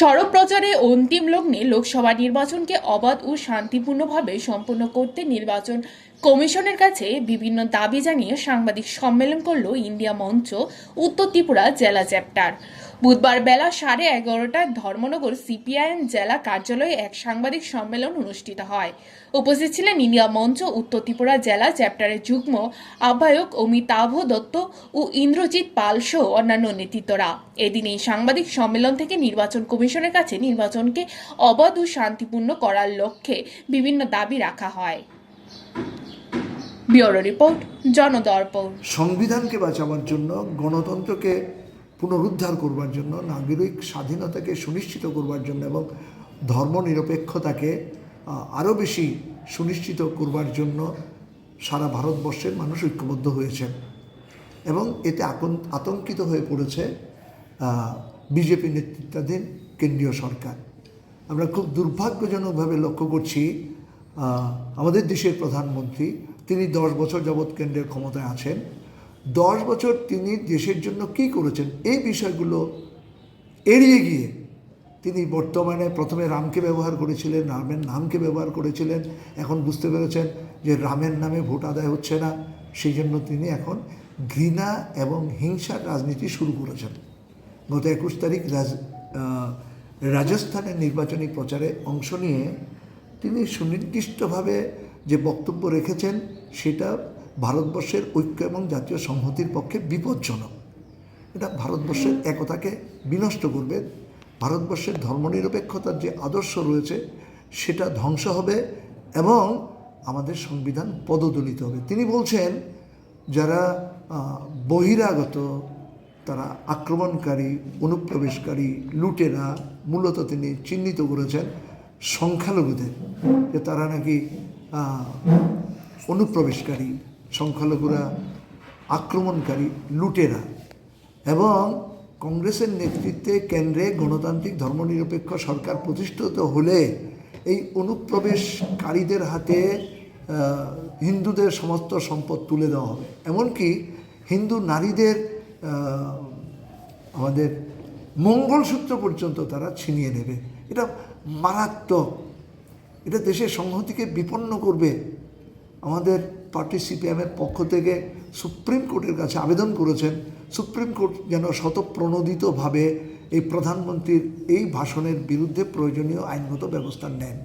সড়ক প্রচারে অন্তিম লগ্নে লোকসভা নির্বাচনকে অবাধ ও শান্তিপূর্ণভাবে সম্পন্ন করতে নির্বাচন কমিশনের কাছে বিভিন্ন দাবি জানিয়ে সাংবাদিক সম্মেলন করল ইন্ডিয়া মঞ্চ, উত্তর ত্রিপুরা জেলা চ্যাপ্টার। বুধবার বেলা সাড়ে এগারোটায় ধর্মনগর সিপিআইএম জেলা কার্যালয়ে এক সাংবাদিক সম্মেলন অনুষ্ঠিত হয়। উপস্থিত ছিলেন ইন্ডিয়া মঞ্চ, উত্তর ত্রিপুরা জেলা চ্যাপ্টারের যুগ্ম আহ্বায়ক অমিতাভ দত্ত ও ইন্দ্রজিৎ পাল সহ অন্যান্য নেতৃত্বরা। এদিন এই সাংবাদিক সম্মেলন থেকে নির্বাচন কমিশনের কাছে নির্বাচনকে অবাধ ও শান্তিপূর্ণ করার লক্ষ্যে বিভিন্ন দাবি রাখা হয়। Bureau report, Jandarpan. সংবিধানকে বাঁচাবার জন্য, গণতন্ত্রকে পুনরুদ্ধার করবার জন্য, নাগরিক স্বাধীনতাকে সুনিশ্চিত করবার জন্য এবং ধর্মনিরপেক্ষতাকে আরও বেশি সুনিশ্চিত করবার জন্য সারা ভারতবর্ষের মানুষ ঐক্যবদ্ধ হয়েছেন। এবং এতে আতঙ্কিত হয়ে পড়েছে বিজেপি নেতৃত্বাধীন কেন্দ্রীয় সরকার। আমরা খুব দুর্ভাগ্যজনকভাবে লক্ষ্য করছি আমাদের দেশের প্রধানমন্ত্রী তিনি দশ বছর যাবৎ কেন্দ্রের ক্ষমতায় আছেন। দশ বছর তিনি দেশের জন্য কি করেছেন এই বিষয়গুলো এড়িয়ে গিয়ে তিনি বর্তমানে প্রথমে রামকে ব্যবহার করেছিলেন, রামের নামকে ব্যবহার করেছিলেন। এখন বুঝতে পেরেছেন যে রামের নামে ভোট আদায় হচ্ছে না। সেই জন্য তিনি এখন ঘৃণা এবং হিংসার রাজনীতি শুরু করেছেন। গত একুশ তারিখ রাজ রাজস্থানের নির্বাচনী প্রচারে অংশ নিয়ে তিনি সুনির্দিষ্টভাবে যে বক্তব্য রেখেছেন সেটা ভারতবর্ষের ঐক্য এবং জাতীয় সংহতির পক্ষে বিপজ্জনক। এটা ভারতবর্ষের একতাকে বিনষ্ট করবে। ভারতবর্ষের ধর্মনিরপেক্ষতার যে আদর্শ রয়েছে সেটা ধ্বংস হবে এবং আমাদের সংবিধান পদদলিত হবে। তিনি বলছেন যারা বহিরাগত তারা আক্রমণকারী অনুপ্রবেশকারী লুটেরা মূলত তিনি চিহ্নিত করেছেন সংখ্যালঘুদের। যে তারা নাকি অনুপ্রবেশকারী, সংখ্যালঘুরা, আক্রমণকারী, লুটেরা এবং কংগ্রেসের নেতৃত্বে কেন্দ্রে গণতান্ত্রিক ধর্মনিরপেক্ষ সরকার প্রতিষ্ঠিত হলে এই অনুপ্রবেশকারীদের হাতে হিন্দুদের সমস্ত সম্পদ তুলে দেওয়া হবে। এমনকি হিন্দু নারীদের আমাদের মঙ্গলসূত্র পর্যন্ত তারা ছিনিয়ে নেবে। এটা মারাত্মক এটা দেশের সংহতিকে বিপন্ন করবে। আমাদের পার্টি সিপিএমের পক্ষ থেকে সুপ্রিম কোর্টের কাছে আবেদন করেছেন, সুপ্রিম কোর্ট যেন শতপ্রণোদিতভাবে এই প্রধানমন্ত্রীর এই ভাষণের বিরুদ্ধে প্রয়োজনীয় আইনগত ব্যবস্থা নেন।